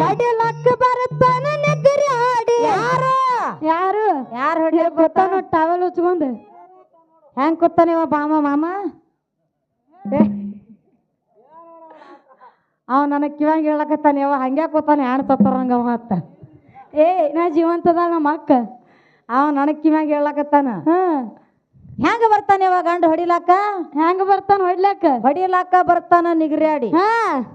ಬಡಿಲಕ್ಕ ಬರುತ್ತಾನ ನೆಗರಿ ಆಡಿ ಯಾರು? ಯಾರು? ಯಾರು ಹೊಡಿಯಕ್ ಗೊತ್ತಾನ ಟವಲ್ ಉಚ್ಕೊಂಡು. ಹೆಂಗ್ ಕೂತಾನೆ ಇವ ಬಾಮ ಮಾಮ? ಅವ ನನಗ್ ಕಿವಂಗ ಹೇಳಕತ್ತಾನ ಅವ ಹಂಗೆ ಕೂತಾನೆ ಹೆಣ್ ತತ್ತಾರಂಗ ಅವ ಅತ್ತ ಏ ನಾ ಜೀವಂತದ ನಮ್ಮ ಅಕ್ಕ? ಅವ ನನಗ್ ಕಿವ್ಯಾಂಗ ಹೇಳಕತ್ತಾನ. ಹಾ. ಹೆಂಗ ಬರ್ತಾನೆ ಇವಾಗ ಗಂಡ ಹೊಡಿಲಾಕ? ಹೆಂಗ ಬರ್ತಾನ ಹೊಡಿಲಾಕ? ಹೊಡಿಲಾಕ ಬರ್ತಾನ ನಿಗ್ರಾಡಿ ಹಾ.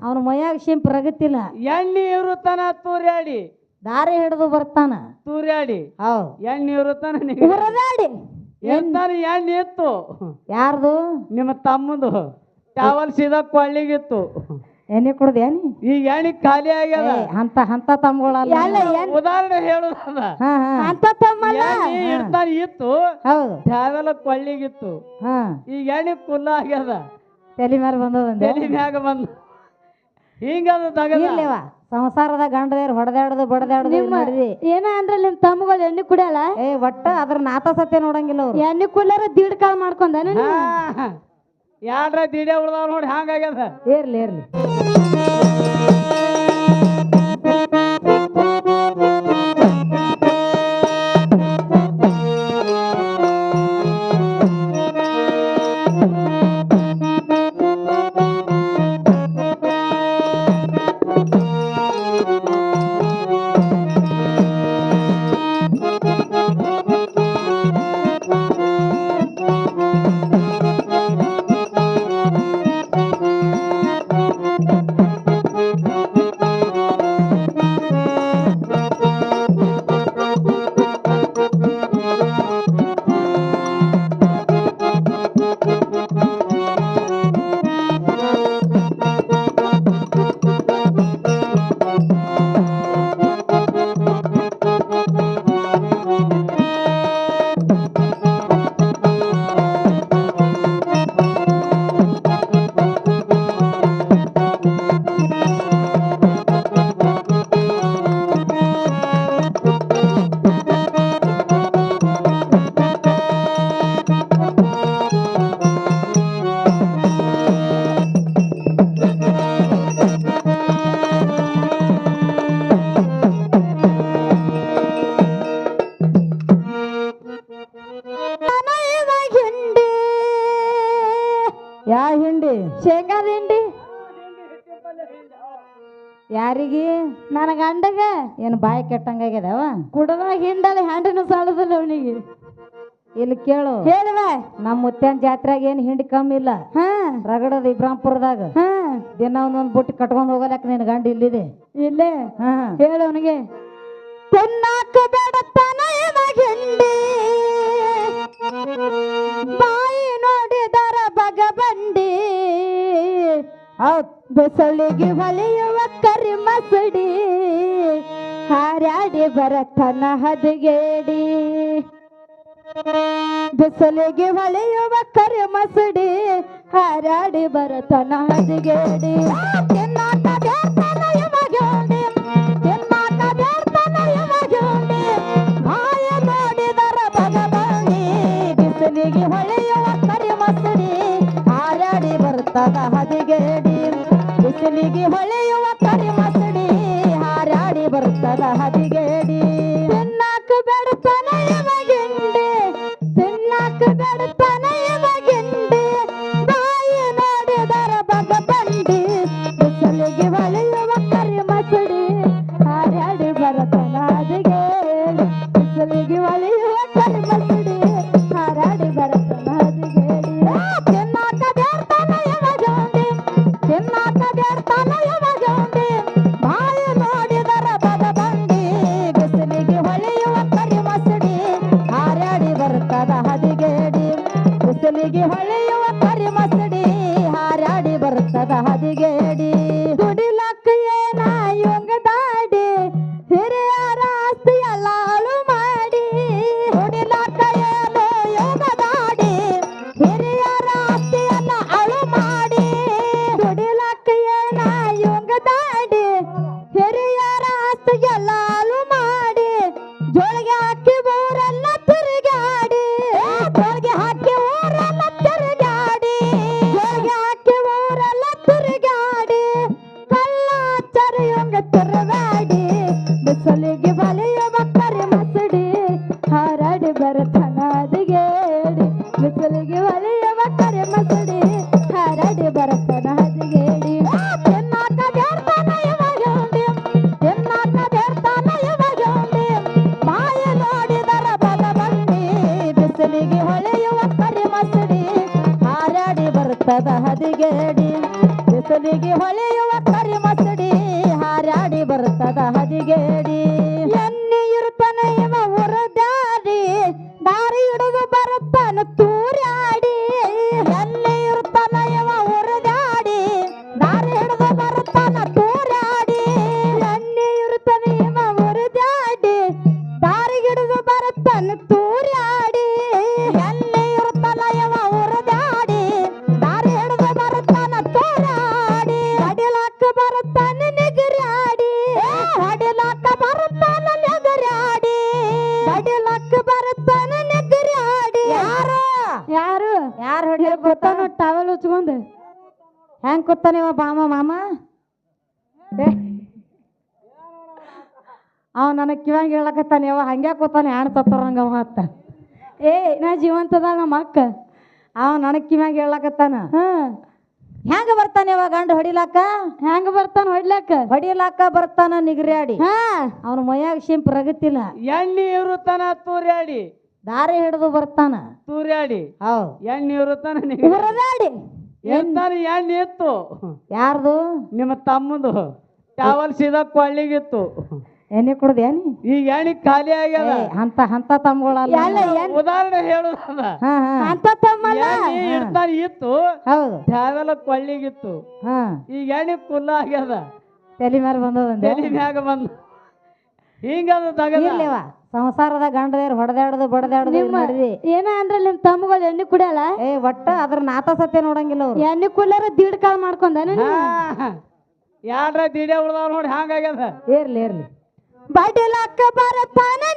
ಅವನ ಮೈಯಾಗ ಶಿಂ ಪ್ರಗತಿಲ್ಲ ಎಣ್ಣೆ ಇರುತ್ತಾನ ತೂರ್ಯಾಡಿ. ದಾರಿ ಹಿಡಿದು ಬರ್ತಾನ. ತೂರ್ಯಾಡಿ. ಹೌ ಎಣ್ಣೆ ಇರುತ್ತಾನ ಉರದಾಡಿ ಇರ್ತಾನ ಎಣ್ಣೆ ಇತ್ತು? ಯಾರ್ದು? ನಿಮ್ಮ ತಮ್ಮದು. ಟಾವಲ್ ಸೀದಾ ಕೊಳ್ಳಿಗಿತ್ತು ಎಣ್ಣೆ ನೀ? ಈಗ ಎಣ್ಣೆ ಖಾಲಿ ಆಗ್ಯದ. ಅಂತ ಅಂತ ತಮ್ಮಗಳಲ್ಲ ಎಲ್ಲ ಏನ್ ಉದಾಹರಣೆ ಹೇಳುದದ ಹಾ ಹಾ. ಅಂತ ತಮ್ಮಲ್ಲ ಎಣ್ಣೆ ಇರ್ತಾನ ಇತ್ತು. ಹೌದು. ಕೊಳ್ಳಿಗಿತ್ತು. ಹಾ. ಈಗ ಎಣ್ಣೆ ಕುಲ್ಲ ಆಗ್ಯದ. ತಲೆ ಮೇಲೆ ಬಂದದಂದೆ ತಲೆ ಮ್ಯಾಗ ಬಂದ. ಹಿಂಗದ ತಗದ. ಇರ್ಲಿವ ಸಂಸಾರದ ಗಂಡದೇರ್ ಹೊಡೆದಾಡದು ಬಡದಾಡದು ಮಾಡಿದ್ವಿ ಏನ ಅಂದ್ರೆ ನಿಮ್ ತಮ್ಮಗಳು ಎಣ್ಣೆ ಕುಡಿಯಲ್ಲ ಏ ಒಟ್ಟ ಅದ್ರ ನಾತ ಸತ್ಯ ನೋಡಂಗಿಲ್ಲ ಅವ್ರು. ಎಣ್ಣೆ ಕುಲ್ಲಾರ ದೀಡ್ ಕಾಲ್ ಮಾಡ್ಕೊಂಡ ಯಾಡ್ರ ದಿಡೆ ಉಳ್ದಾವ್ ನೋಡಿ ಹಂಗಾಗ್ಯದ ಇರ್ಲಿ ಇರ್ಲಿ ಯಾ ಹಿಂಡಿ? ಶೇಂಗಾದ ಹಿಂಡಿ ಯಾರಿಗೆ? ನನ್ನ ಗಂಡಗ. ಏನು ಬಾಯಿ ಕೆಟ್ಟಂಗಾಗ್ಯದವ? ಕುಡದಾಗ ಹಿಂಡಲ್ಲ ಹ್ಯಾಂಡಿನ ಸಾಲದಲ್ಲ ಅವನಿಗೆ. ಇಲ್ಲಿ ಕೇಳು. ಹೇಳುವ ನಮ್ಮ ಮುತ್ಯಾನ ಜಾತ್ರೆಗೆ ಏನು ಹಿಂಡಿ ಕಮ್ಮಿ ಇಲ್ಲ. ಹಾ. ರಗಡದ ಇಬ್ರಾಂಪುರದಾಗ. ಹಾ. ದಿನ ಒಂದೊಂದು ಬುಟ್ಟಿ ಕಟ್ಕೊಂಡು ಹೋಗಲಕ್ಕ ನಿನ್ನ ಗಂಡ ಇಲ್ಲಿದೆ. ಇಲ್ಲೇ. ಹಾ. ಹೇಳು ಅವನಿಗೆ. ತಿನ್ನಾಕ ಬೇಡತ್ತಾನ ಹಿಂಡಿ. ಹೌದ್ ಬೆಸಳಿಗೆ ಹೊಳೆಯುವ ಕರಿ ಮಸಡಿ ಹಾರ್ಯಾಡಿ ಬರತನ ಹದಗೇಡಿ. ಬಿಸಿಲಿಗೆ ಹೊಳೆಯುವ ಕರಿ ಮಸಡಿ ಹಾರಾಡಿ ಬರತನ ಹದಗೇಡಿ. ಹೊಳೆಯುವ ಕರಿ ಮಸಡಿ ಹಾರಾಡಿ ಬರ್ತದ ಹದಿಗೇಡಿ ಬಿಸಿಲಿಗೆ ಹೊಳೆಯುವ ಕರಿ ಮಸಡಿ ಹಾರಾಡಿ ಬರ್ತದ ಹದಿಗೇಡಿ ತಿನ್ನಾಕ ಬೆಡ್ತಾನ ಇವಾಗಿಂಡಿ ತಿನ್ನಾಕ ಬೆಡ್ತಾನ ಇವಾಗಿಂಡಿ ಬಾಯಿ ನೋಡಿದರ ಬಗ ಬಂಡಿ. ಬಿಸಿಲಿಗೆ ಹೊಳೆಯುವ ಕರಿ ಮಸಡಿ ಬಿಸಿಲಿಗೆ ಹೊಳೆಯುವ ಕರಿ ಮಸಡಿ ಹಾರಾಡಿ ಬರ್ತದ ಹದಿಗೇಡಿ ಕರೆಯೋಂಗ ಬಿಸಲಿಗೆ ಬಲೆಯ ಮಸಡಿ, ಹಾರಾಡಿ ಬರತನಾದಿಗೇಡಿ ಬಿಸಲಿಗೆ ಬಲೆಯ ಮಸಡಿ, ಹಾರಾಡಿ ಬರತನಾದಿಗೇಡಿ ಎನ್ನಾಕ ಬೇರ್ತಾನ ಇವಾಗೇಡಿ ಎನ್ನಾಕ ಬೇರ್ತಾನ ಇವಾಗೇಡಿ ಮಾಯ ಬಿಸಲಿಗೆ ಹೊಳೆಯ ಬಕ್ಕರೆ ಮಸಡಿ, ಹಾರಾಡಿ ಬರ್ತದ ಹದಿಗೇಡಿ ಬಿಸಲಿಗೆ ಹೊಳೆಯುವ ಕರಿ ಮಸಡಿ ಎಣ್ಣೆ ಇರುತ್ತಾನ ಇವ ಉರದಾಡಿ ದಾರಿ ಹಿಡಿದು ಬರುತ್ತಾನ ತೂರಾಡಿ. ಎಲ್ಲಿ ಇರುತ್ತಾನ ಇವ ಉರದಾಡಿ ದಾರಿ ಹಿಡಿದು ಬರುತ್ತಾನ ತೂರಾಡಿ. ಎಣ್ಣೆ ಇರುತ್ತಾನ ಇವ ಉರದಾಡಿ ದಾರಿ ಹಿಡಿದು ಬರುತ್ತಾನ ತೂರಾಡಿ. ಎಲ್ಲಿ ಇರುತ್ತಾನ ಇವ ಉರದಾಡಿ ದಾರಿ ಹಿಡಿದು ಬರುತ್ತಾನ ತೂರಾಡಿ. ಹಡಿಲಾಕ ಬರುತ್ತಾನ ನಿಗರಾಡಿ. ಯಾರು ಟಾವೆಲ್ ಗೊತ್ತಾನ ಟವಲ್ ಉಚ್ಕೊಂಡು ಹೆಂಗ್ ಕೂತಾನ ಇವ ಬಾಮ ಮಾಮ? ಅವ ನನಗೆ ಕಿವಂಗ ಹೇಳಕತ್ತಾನ ಯಾವ ಹಂಗೆ ಕೂತಾನೆ ಹೆಣ್ಣು ಸತ್ತರಂಗ ಮತ್ತ ಏ ನಾ ಜೀವಂತದ ನಮ್ಮ ಅಕ್ಕ. ಅವ ನನಗೆ ಕಿವ್ಯಾಗ ಹೇಳಕತ್ತಾನ. ಹಾ. ಹೆಂಗ ಬರ್ತಾನೆ ಇವ ಗಂಡ ಹೊಡಿಲಾಕ? ಹೆಂಗ ಬರ್ತಾನ ಹೊಡಿಲಾಕ? ಹೊಡಿಲಾಕ ಬರ್ತಾನ ನಿಗ್ರ್ಯಾಡಿ. ಹಾ. ಅವನ ಮೈಯಾಗ ಶಿಂಪ್ ರಗತಿಲ್ಲ. ಎಣ್ಣೆ ಇರುತ್ತಾನ ತೂರ್ಯಾಡಿ. ದಾರಿ ಹಿಡಿದು ಬರ್ತಾನ. ತೂರ್ಯಾಡಿ. ಹೌದು. ಎಣ್ಣೆ ಇರುತ್ತಾನ ಇರ್ತಾನ ಎಣ್ಣೆ ಇತ್ತು. ಯಾರ್ದು? ನಿಮ್ಮ ತಮ್ಮದು. ಟಾವಲ್ ಸೀದಾ ಕೊಳ್ಳಿಗಿತ್ತು. ಎಣ್ಣೆ ಕುಡ್ದೇನಿ ಈಗ ಎಣ್ಣೆ ಖಾಲಿ ಆಗ್ಯದ. ಅಂತ ಅಂತ ತಮ್ಮಗಳಲ್ಲ. ಉದಾಹರಣೆ ಹೇಳುದದ ಹಾ ಹಾ. ಅಂತ ತಮ್ಮಲ್ಲ. ಇತ್ತು. ಹೌದು. ಟಾವೆಲ್ ಕೊಳ್ಳಿಗಿತ್ತು. ಹಾ. ಈಗ ಎಣ್ಣೆ ಕುಲ್ಲ ಆಗ್ಯದ. ತಲೆ ಮೇಲೆ ಬಂದದ ತಲೆ ಮ್ಯಾಗ ಬಂದ. ಇರ್ಲಿವ ಸಂಸಾರದ ಗಂಡದೇರ್ ಹೊಡೆದಾಡದು ಬಡದಾಡದು ನಡೆದಿ ಏನ ಅಂದ್ರ ನಿಮ್ ತಮ್ಮಗಳು ಎಣ್ಣೆ ಕುಡಿಯಲ್ಲ ಏ ಒಟ್ಟ ಅದ್ರ ನಾತ ಸತ್ಯ ನೋಡಂಗಿಲ್ಲ ಅವ್ರು. ಎಣ್ಣೆ ಕುಳ್ಳರ ದೀಡ್ ಕಾಲ್ ಮಾಡ್ಕೊಂಡ ಯಾರ ದಿಡೆ ಉಳ್ದಾವ ನೋಡಿ ಹಂಗಾಗ್ಯದ ಇರ್ಲಿ ಇರ್ಲಿ. ಬಡಿಲಕ್ಕ ಬರತಾನ ನಗರಾಡಿ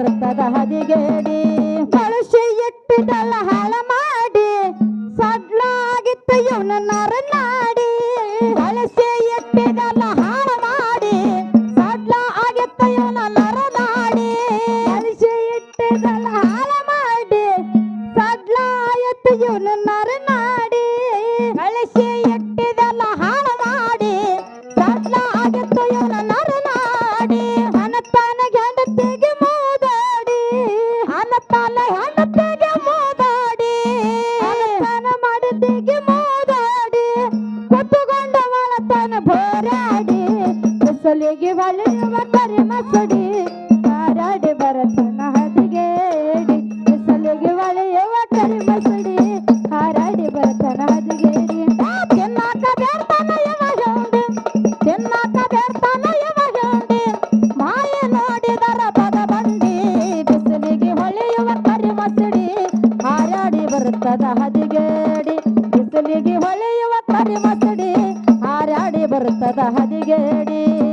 ಹಾರಾಡಿ ಬರುತ್ತದ ಹದಿಗೇಡಿ. ಕಳುಷಿ ಇಟ್ಟಿದಲ್ಲ ಹಾಳ ಮಾಡಿ. ಸಡ್ಲಾಗಿತ್ತು ಇವನ ನರ ನಾಡಿ. ಕಳಸಿ ಇಟ್ಟಿದಲ್ಲ ಹಾಳ ಮಾಡಿ. ಸಡ್ಲ ಆಗಿತ್ತು ಇವನ ನರ ನಾಡಿ. ಕಳಸಿ ಇಟ್ಟಿದಲ್ಲ ಹಾಳ ಮಾಡಿ. ಸಡ್ಲ ಆಯಿತು ಇವನು ನರ ನಾಡಿ. ಹೋರಾಡಿ ಸೊಲಿಗೆ ಹೊಳೆಯುವ ಕರಿ ಮಸಡಿ ಹಾರಾಡಿ ಬರತನ ಹದಿಗೇಡಿ ಸೊಲಿಗೆ ಹೊಳೆಯುವ ಕರಿ ಮಸಡಿ ಹಾರಾಡಿ ಬರತನ ಹದಿಗೇಡಿ ತಿನ್ನಾಕ ಬೇಡ್ತಾನ ಇವಾಗಂಡಿ ತಿನ್ನಾಕ ಬೇಡ್ತಾನ ಇವಾಗಂಡಿ ಮಾಯ ನೋಡಿದರ ಹೊಳೆಯುವ ಕರಿ ಮಸಡಿ ಹಾರಾಡಿ ಹದಿಗೇಡಿ ಬಿಸಿಲಿಗೆ ಹೊಳೆಯುವ ಕರಿ ಮಸಡಿ ಹಾರಾಡಿ ಬರುತ್ತದ